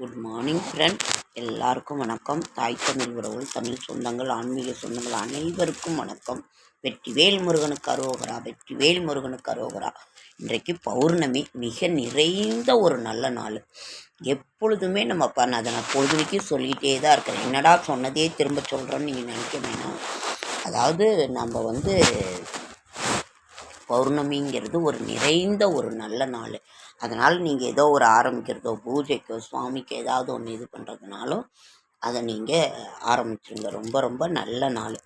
Good morning friend எல்லாருக்கும் வணக்கம். தாய் தமிழ் உறவுகள் தமிழ் சொந்தங்கள் ஆன்மீக சொந்தங்கள் அனைவருக்கும் வணக்கம். வெற்றிவேல் முருகனுக்கு அரோகரா வெற்றிவேல் முருகனுக்கு அரோகரா. இன்றைக்கு பௌர்ணமி மிக நிறைந்த ஒரு நல்ல நாள். எப்பொழுதுமே நம்ம பண்ண அதை நான் பொழுதுனைக்கும் சொல்லிகிட்டே தான் இருக்கிறேன் என்னடா சொன்னதே திரும்ப சொல்கிறோன்னு நீங்கள் நினைக்க வேணாம். அதாவது நம்ம வந்து பௌர்ணமிங்கிறது ஒரு நிறைந்த ஒரு நல்ல நாள். அதனால் நீங்கள் ஏதோ ஒரு ஆரம்பிக்கிறதோ பூஜைக்கோ சுவாமிக்கு ஏதாவது ஒன்று இது பண்ணுறதுனாலும் அதை நீங்கள் ஆரம்பிச்சிருங்க. ரொம்ப ரொம்ப நல்ல நாள்.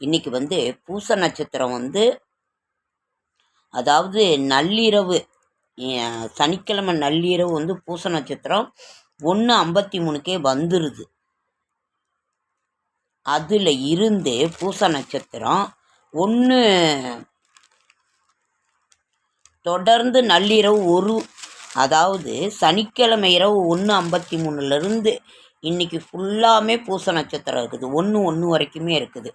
இன்றைக்கி வந்து பூச நட்சத்திரம் வந்து அதாவது நள்ளிரவு சனிக்கிழமை நள்ளிரவு வந்து பூச நட்சத்திரம் ஒன்று ஐம்பத்தி மூணுக்கே வந்துடுது அதில் இருந்து பூச நட்சத்திரம் ஒன்று தொடர்ந்து நள்ளிரவு ஒரு அதாவது சனிக்கிழமை இரவு ஒன்று ஐம்பத்தி மூணுலேருந்து இன்னைக்கு ஃபுல்லாமே பூச நட்சத்திரம் இருக்குது. ஒன்று ஒன்று வரைக்குமே இருக்குது.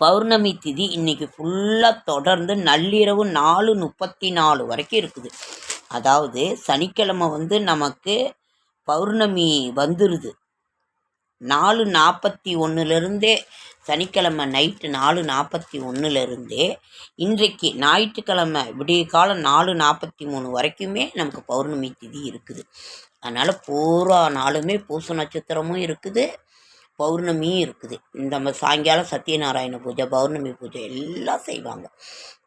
பௌர்ணமி திதி இன்னைக்கு ஃபுல்லாக தொடர்ந்து நள்ளிரவு நாலு முப்பத்தி நாலு வரைக்கும் இருக்குது. அதாவது சனிக்கிழமை வந்து நமக்கு பௌர்ணமி வந்துடுது நாலு நாற்பத்தி ஒன்றுலேருந்தே சனிக்கிழமை நைட்டு நாலு நாற்பத்தி ஒன்றுலேருந்தே இன்றைக்கு ஞாயிற்றுக்கிழமை விடிய காலம் நாலு நாற்பத்தி மூணு வரைக்குமே நமக்கு பௌர்ணமி திதி இருக்குது. அதனால் பூரா நாளுமே பூச நட்சத்திரமும் இருக்குது பௌர்ணமியும் இருக்குது. இந்த சாயங்காலம் சத்யநாராயண பூஜை பௌர்ணமி பூஜை எல்லாம் செய்வாங்க.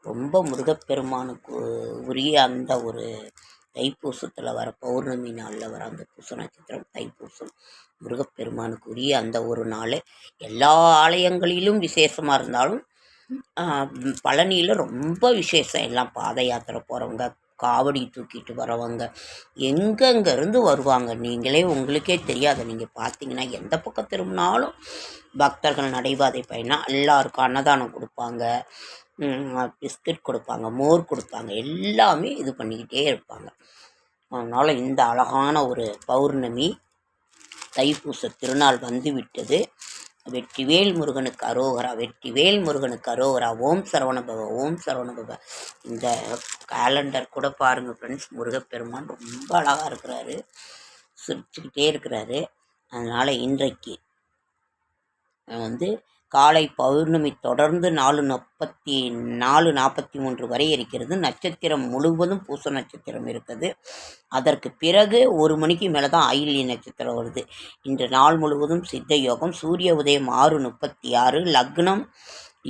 ரொம்ப முருகப்பெருமானுக்கு உரிய அந்த ஒரு தைப்பூசத்தில் வர பௌர்ணமி நாளில் வர அந்த பூச நட்சத்திரம் தைப்பூசம் முருகப்பெருமானுக்குரிய அந்த ஒரு நாள். எல்லா ஆலயங்களிலும் விசேஷமாக இருந்தாலும் பழனியில் ரொம்ப விசேஷம். எல்லாம் பாத யாத்திரை போகிறவங்க காவடி தூக்கிட்டு வரவங்க எங்கெங்கேருந்து வருவாங்க? நீங்களே உங்களுக்கே தெரியாது. நீங்கள் பார்த்தீங்கன்னா எந்த பக்கம் திரும்பினாலும் பக்தர்கள் நடைபாதை பயணம். எல்லாருக்கும் அன்னதானம் கொடுப்பாங்க. பிஸ்கட் கொடுப்பாங்க மோர் கொடுப்பாங்க எல்லாமே இது பண்ணிக்கிட்டே இருப்பாங்க. அதனால் இந்த அழகான ஒரு பௌர்ணமி தைப்பூச திருநாள் வந்து விட்டது. வெற்றிவேல் முருகனுக்கு அரோகரா வெற்றிவேல் முருகனுக்கு அரோகரா ஓம் சரவணபவ ஓம் சரவணபவ இந்த கேலண்டர் கூட பாருங்கள் ஃப்ரெண்ட்ஸ் முருகப்பெருமான் ரொம்ப அழகாக இருக்கிறாரு சிரிச்சுக்கிட்டே இருக்கிறாரு. அதனால் இன்றைக்கு வந்து காலை பௌர்ணமி தொடர்ந்து நாலு முப்பத்தி நாலு நாற்பத்தி மூன்று வரை இருக்கிறது. நட்சத்திரம் முழுவதும் பூச நட்சத்திரம் இருக்குது. அதற்கு பிறகு ஒரு மணிக்கு மேலே தான் ஆயில்ய நட்சத்திரம் வருது. இன்று நாள் முழுவதும் சித்த யோகம். சூரிய உதயம் ஆறு முப்பத்தி ஆறு. லக்னம்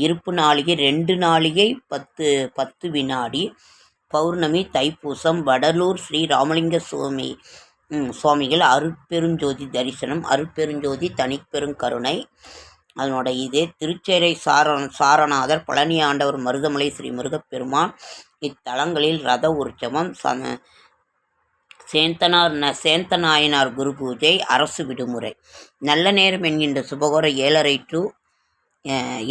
இருப்பு நாளிகை ரெண்டு நாளிகை பத்து பத்து வினாடி. பௌர்ணமி தைப்பூசம். வடலூர் ஸ்ரீ ராமலிங்க சுவாமி சுவாமிகள் அருட்பெருஞ்சோதி தரிசனம். அருட்பெருஞ்சோதி தனிப்பெருங்கருணை. அதனோட இது திருச்சேரை சார சாரநாதர் பழனி ஆண்டவர் மருதமலை ஸ்ரீ முருகப்பெருமான் இத்தலங்களில் ரத உற்சவம் சன சேந்தனார் ந சேந்தநாயனார் குரு பூஜை அரசு விடுமுறை. நல்ல நேரம் என்கின்ற சுபகோர ஏழரை டு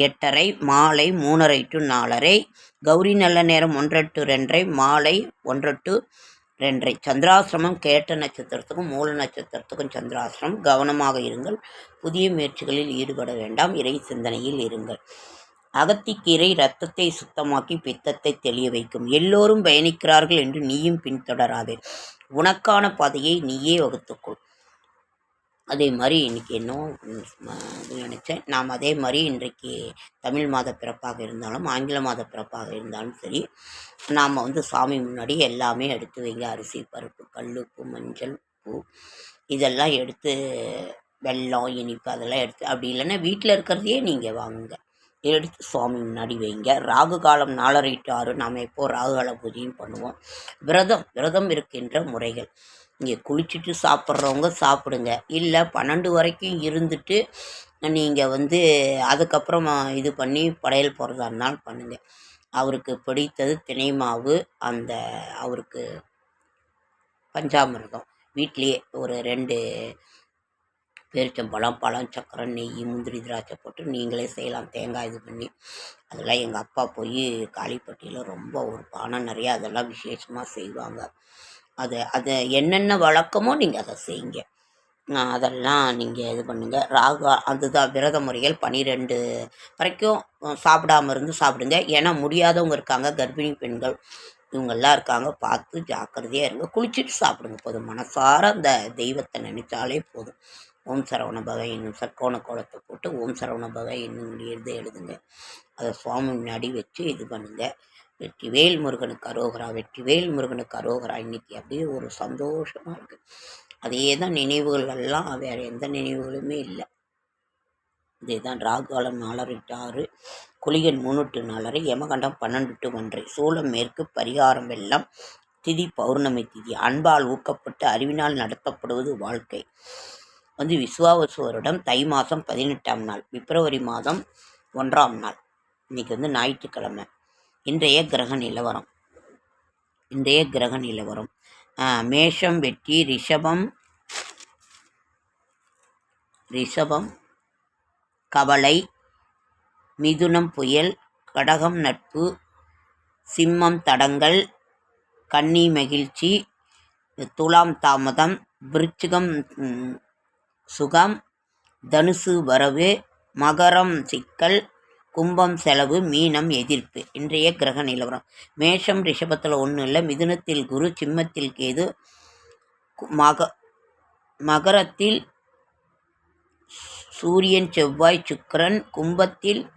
எட்டரை மாலை மூணரை டு நாலரை. கௌரி நல்ல நேரம் ஒன்றரை டு ரெண்டரை மாலை ஒன்றரை டு ரெண்டரை சந்திராசிரமம் கேட்ட நட்சத்திரத்துக்கும் மூல நட்சத்திரத்துக்கும் சந்திராசிரமம் கவனமாக இருங்கள். புதிய முயற்சிகளில் ஈடுபட வேண்டாம். இறை சிந்தனையில் இருங்கள். அகத்திக்கீரை இரத்தத்தை சுத்தமாக்கி பித்தத்தை தெளிய வைக்கும். எல்லோரும் பயணிக்கிறார்கள் என்று நீயும் பின்தொடராதே. உனக்கான பாதையை நீயே வகுத்துக்கொள். அதே மாதிரி இன்றைக்கி இன்னும் இது நினச்சேன். நாம் அதே மாதிரி இன்றைக்கு தமிழ் மாத பிறப்பாக இருந்தாலும் ஆங்கில மாத பிறப்பாக இருந்தாலும் சரி நாம் வந்து சாமி முன்னாடி எல்லாமே எடுத்து வைங்க. அரிசி பருப்பு கல்லுப்பு மஞ்சள் பூ இதெல்லாம் எடுத்து வெல்லம் இனிப்பு அதெல்லாம் எடுத்து அப்படி இல்லைன்னா வீட்டில் இருக்கிறதையே நீங்கள் வாங்குங்க. எடுத்து சுவாமி முன்னாடி வைங்க. ராகு காலம் நாலரை டு ஆறு நாம் எப்போ ராகு கால பூஜையும் பண்ணுவோம். விரதம் விரதம் இருக்கின்ற முறைகள். இங்கே குளிச்சுட்டு சாப்பிட்றவங்க சாப்பிடுங்க. இல்லை பன்னெண்டு வரைக்கும் இருந்துட்டு நீங்கள் வந்து அதுக்கப்புறம் இது பண்ணி படையல் போடுறதா இருந்தாலும் பண்ணுங்கள் அவருக்கு பிடித்தது தினை மாவு அந்த அவருக்கு பஞ்சாமிரதம். வீட்லேயே ஒரு ரெண்டு பேரிச்சம்பழம் பழம் சக்கரை நெய் முந்திரி திராட்சை போட்டு நீங்களே செய்யலாம். தேங்காய் இது பண்ணி. அதெல்லாம் எங்கள் அப்பா போய் காளிப்பட்டியில் ரொம்ப ஒரு பானை நிறையா அதெல்லாம் விசேஷமாக செய்வாங்க. அது அது என்னென்ன வழக்கமோ நீங்கள் அதை செய்யுங்க. அதெல்லாம் நீங்கள் இது பண்ணுங்கள் ராகு அதுதான் விரத முறைகள் பன்னிரெண்டு வரைக்கும் சாப்பிடாம இருந்து சாப்பிடுங்க. ஏன்னா முடியாதவங்க இருக்காங்க கர்ப்பிணி பெண்கள். இவங்கெல்லாம் இருக்காங்க பார்த்து ஜாக்கிரதையாக இருங்க. குளிச்சுட்டு சாப்பிடுங்க போதும். மனசார அந்த தெய்வத்தை நினைச்சாலே போதும். ஓம் சரவண பகை என்னும் சர்க்கோண கோலத்தை போட்டு ஓம் சரவண பகை என்னும் எழுத எழுதுங்க. அதை சுவாமி முன்னாடி வச்சு இது பண்ணுங்கள் வெற்றிவேல் முருகனுக்கு அரோகரா வெற்றிவேல் முருகனுக்கு அரோகரா. இன்னைக்கு அப்படியே ஒரு சந்தோஷமாக இருக்குது அதே தான் நினைவுகள் எல்லாம் வேறு எந்த நினைவுகளுமே இல்லை. இதே தான் ராகுகாலம் நாலரை ஆறு குளிகன் மூணுட்டு நாலரை யமகண்டம் பன்னெண்டு டு ஒன்றை. சூளம் மேற்கு பரிகாரம் வெள்ளம் திதி பௌர்ணமி திதி. அன்பால் ஊக்கப்பட்டு அறிவினால் நடத்தப்படுவது வாழ்க்கை. வந்து விஸ்வாவசு வருடம் தை மாதம் பதினெட்டாம் நாள் பிப்ரவரி மாதம் ஒன்றாம் நாள். இன்னைக்கு வந்து ஞாயிற்றுக்கிழமை. இன்றைய கிரக நிலவரம். இன்றைய கிரக நிலவரம். மேஷம் வெட்டி ரிஷபம் ரிஷபம் கவலை மிதுனம் புயல் கடகம் நட்பு சிம்மம் தடங்கல் கன்னி மகிழ்ச்சி துலாம் தாமதம் விருச்சிகம் சுகம் தனுசு வரவு மகரம் சிக்கல் கும்பம் செலவு மீனம் எதிர்ப்பு. இன்றைய கிரக நிலவரம். மேஷம் ரிஷபத்தில் ஒன்றும் இல்லை. மிதுனத்தில் குரு சிம்மத்தில் கேது. கு- மக மகரத்தில் சூரியன் செவ்வாய் சுக்கிரன். கும்பத்தில்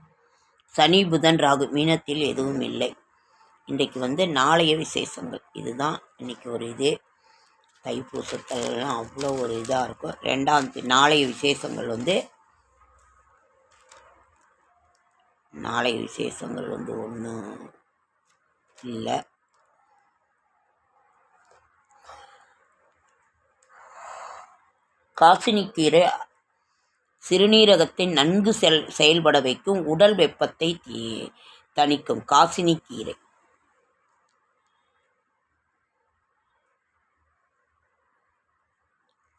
சனி புதன் ராகு. மீனத்தில் எதுவும் இல்லை. இன்றைக்கு வந்து நாளைய விசேஷங்கள். இதுதான் இன்னைக்கு ஒரு இது. தைப்பூசத்துலலாம் அவ்வளோ ஒரு இதாக இருக்கும். ரெண்டாம் நாளைய விசேஷங்கள் வந்து நாளை விசேஷங்கள் வந்து ஒன்றும் இல்லை. காசினிக்கீரை சிறுநீரகத்தை நன்கு செல் செயல்பட வைக்கும் உடல் வெப்பத்தை தணிக்கும் காசினிக்கீரை.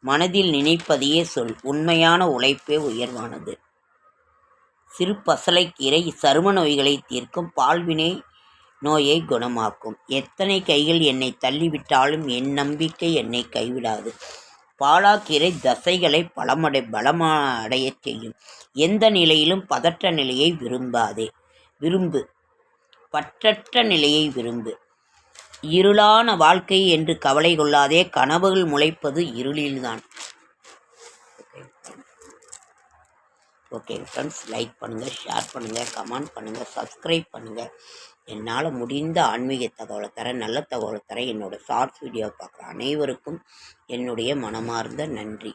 மனதில் நினைப்பதையே சொல் உண்மையான உழைப்பே உயர்வானது. சிறு பசலைக்கீரை சரும நோய்களை தீர்க்கும் பால்வினை நோயை குணமாக்கும். எத்தனை கைகள் என்னை தள்ளிவிட்டாலும் என் நம்பிக்கை என்னை கைவிடாது. பாலாக்கீரை தசைகளை பலமடை பலமடையச் செய்யும். எந்த நிலையிலும் பதற்ற நிலையை விரும்பாதே. விரும்பு. பற்றற்ற நிலையை விரும்பு. இருளான வாழ்க்கை என்று கவலை கொள்ளாதே. கனவுகள் முளைப்பது இருளில்தான். ஓகே ஃப்ரெண்ட்ஸ் லைக் பண்ணுங்கள் ஷேர் பண்ணுங்கள் கமெண்ட் பண்ணுங்கள் சப்ஸ்கிரைப் பண்ணுங்கள் என்னால் முடிந்த ஆன்மீக தகவலை தர நல்ல தகவலை தர என்னோட ஷார்ட்ஸ் வீடியோ பார்க்குற அனைவருக்கும் என்னுடைய மனமார்ந்த நன்றி.